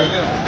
એ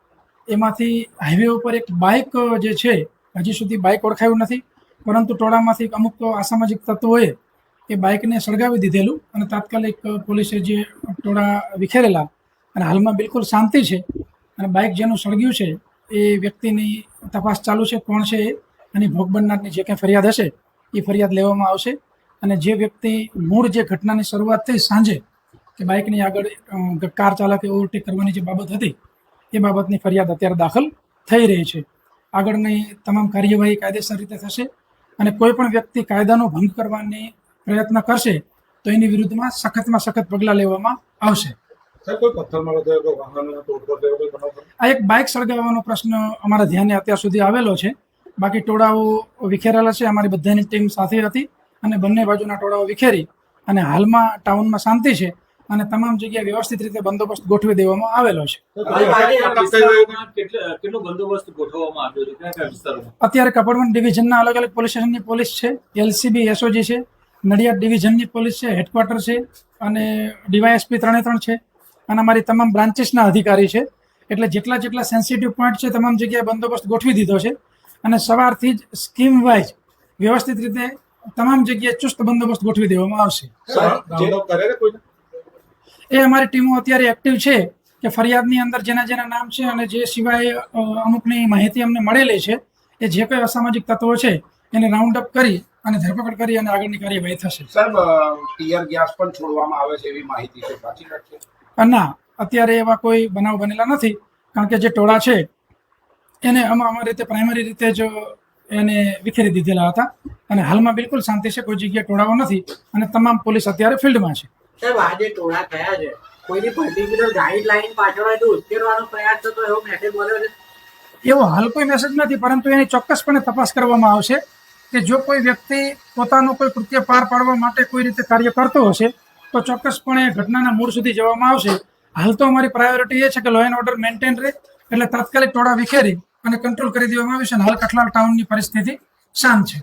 એમાંથી હાઈવે ઉપર એક બાઇક જે છે, હજી સુધી બાઇક ઓળખાયું નથી, પરંતુ ટોળામાંથી અમુક અસામાજિક તત્વોએ એ બાઇકને સળગાવી દીધેલું અને તાત્કાલિક પોલીસે જે ટોળા વિખેરેલા અને હાલમાં બિલકુલ શાંતિ છે અને બાઇક જેનું સળગ્યું છે, એ વ્યક્તિની તપાસ ચાલુ છે, કોણ છે એ અને ભોગ બનનારની જે કંઈ ફરિયાદ હશે, એ ફરિયાદ લેવામાં આવશે. અને જે વ્યક્તિ મૂળ જે ઘટનાની શરૂઆત થઈ સાંજે, કે બાઇકની આગળ કાર ચાલકે ઓવરટેક કરવાની જે બાબત હતી એ બાબતની ફરિયાદ અત્યારે દાખલ થઈ રહી છે. આગળની તમામ કાર્યવાહી કાયદેસર રીતે થશે અને કોઈ પણ વ્યક્તિ કાયદાનો ભંગ કરવાની પ્રયત્ન કરશે તો એની વિરુદ્ધમાં સખતમાં સખત પગલાં લેવામાં આવશે? આ એક બાઇક સળગાવવાનો પ્રશ્ન અમારા ધ્યાને અત્યાર સુધી આવેલો છે. બાકી ટોળાઓ વિખેરેલા છે. અમારી બધાની ટીમ સાથે હતી અને બંને બાજુના ટોળાઓ વિખેરી અને હાલમાં ટાઉનમાં શાંતિ છે. અને તમામ જગ્યાએ વ્યવસ્થિત રીતે બંદોબસ્ત ગોઠવી દેવામાં આવેલો છે. કેટલો બંદોબસ્ત ગોઠવવામાં આવ્યો છે? કયા કયા વિસ્તારોમાં? અત્યારે કપડવન ડિવિઝનના અલગ અલગ પોલીસ સ્ટેશનની પોલીસ છે એલસીબી એસઓજી છે નડિયાદ ડિવિઝનની પોલીસ છે હેડક્વાર્ટર છે અને ડીવાયએસપી ત્રણે ત્રણ છે અને અમારી તમામ બ્રાન્ચીસના અધિકારી છે. એટલે જેટલા જેટલા સેન્સિટિવ પોઈન્ટ છે તમામ જગ્યાએ બંદોબસ્ત ગોઠવી દીધો છે. અને સવારથી જ સ્કીમ વાઇઝ વ્યવસ્થિત રીતે તમામ જગ્યાએ ચુસ્ત બંદોબસ્ત ગોઠવી દેવામાં આવશે રાઉન્ડ અપ કરે છે કોઈને એ અમારી ટીમો અત્યારે એક્ટિવ છે કે ફરિયાદની અંદર જેના જેના નામ છે અને જે સિવાય અમુકની માહિતી અમને મળેલી છે એ જે કોઈ અસામાજિક તત્વો છે એને રાઉન્ડ અપ કરી અને ધરપકડ કરી અને આગળની કાર્યવાહી થશે. સાહેબ ટીયર ગેસ પણ છોડવામાં આવે છે એવી માહિતી છે સાચી છે? ના અત્યારે એવા કોઈ બનાવ બનેલા નથી કારણ કે જે ટોળા છે એને અમે અમારી રીતે પ્રાઇમરી રીતે જ એને વિખેરી દીધેલા હતા. અને હાલમાં બિલકુલ શાંતિ છે કોઈ જગ્યાએ ટોળાઓ નથી અને તમામ પોલીસ અત્યારે ફિલ્ડમાં છે. સાહેબ, આજે ટોળા થયા છે. કોઈની પર્ટિક્યુલર ગાઈડલાઈન પાછળ હોય તો ઉશ્કેરવાનો પ્રયાસ થતો એવો મેસેજ મળ્યો છે? એવો હાલ કોઈ મેસેજ નથી, પરંતુ એની ચોક્કસપણે તપાસ કરવામાં આવશે કે જો કોઈ વ્યક્તિ પોતાનું કોઈ કૃત્ય પાર પાડવા માટે કોઈ રીતે કાર્ય કરતો હશે, તો ચોક્કસપણે ઘટનાના મૂળ સુધી જવામાં આવશે. હાલ તો અમારી પ્રાયોરિટી એ છે કે લો એન્ડ ઓર્ડર મેન્ટેન રહે, એટલે તાત્કાલિક ટોળા વિખેરી અને કંટ્રોલ કરી દેવામાં આવ્યું છે અને હાલ કઠલાલ ટાઉનની પરિસ્થિતિ શાંત છે.